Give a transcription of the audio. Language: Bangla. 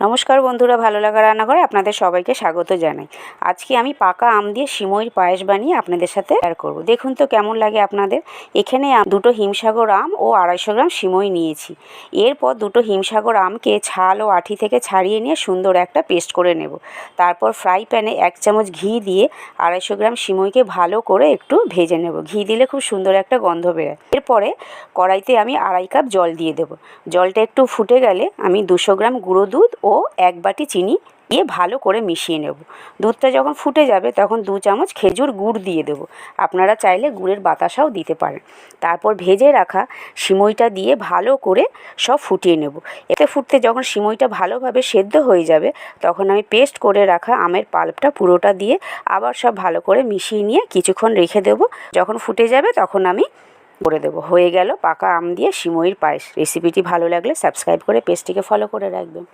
নমস্কার বন্ধুরা, ভালো লাগা রান্নাঘরে আপনাদের সবাইকে স্বাগত জানাই। আজকে আমি পাকা আম দিয়ে সিমইর পায়েস বানিয়ে আপনাদের সাথে শেয়ার করব। দেখুন তো কেমন লাগে আপনাদের। এখানে দুটো হিমসাগর আম ও আড়াইশো গ্রাম সিমই নিয়েছি। এরপর দুটো হিমসাগর আমকে ছাল ও আঠি থেকে ছাড়িয়ে নিয়ে সুন্দর একটা পেস্ট করে নেব। তারপর ফ্রাই প্যানে এক চামচ ঘি দিয়ে আড়াইশো গ্রাম সিমইকে ভালো করে একটু ভেজে নেব। ঘি দিলে খুব সুন্দর একটা গন্ধ বেরোয়। এরপরে কড়াইতে আমি আড়াই কাপ জল দিয়ে দেবো। জলটা একটু ফুটে গেলে আমি দুশো গ্রাম গুঁড়ো দুধ ও এক বাটি চিনি দিয়ে ভালো করে মিশিয়ে নেব। দুধটা যখন ফুটে যাবে তখন দু চামচ খেজুর গুড় দিয়ে দেবো। আপনারা চাইলে গুড়ের বাতাসাও দিতে পারেন। তারপর ভেজে রাখা সিমইটা দিয়ে ভালো করে সব ফুটিয়ে নেব। এতে ফুটতে যখন সিমইটা ভালোভাবে সেদ্ধ হয়ে যাবে, তখন আমি পেস্ট করে রাখা আমের পাল্পটা পুরোটা দিয়ে আবার সব ভালো করে মিশিয়ে নিয়ে কিছুক্ষণ রেখে দেবো। যখন ফুটে যাবে তখন আমি করে দেবো। হয়ে গেল পাকা আম দিয়ে সিমইর পায়েস। রেসিপিটি ভালো লাগলে সাবস্ক্রাইব করে পেজটিকে ফলো করে রাখবেন।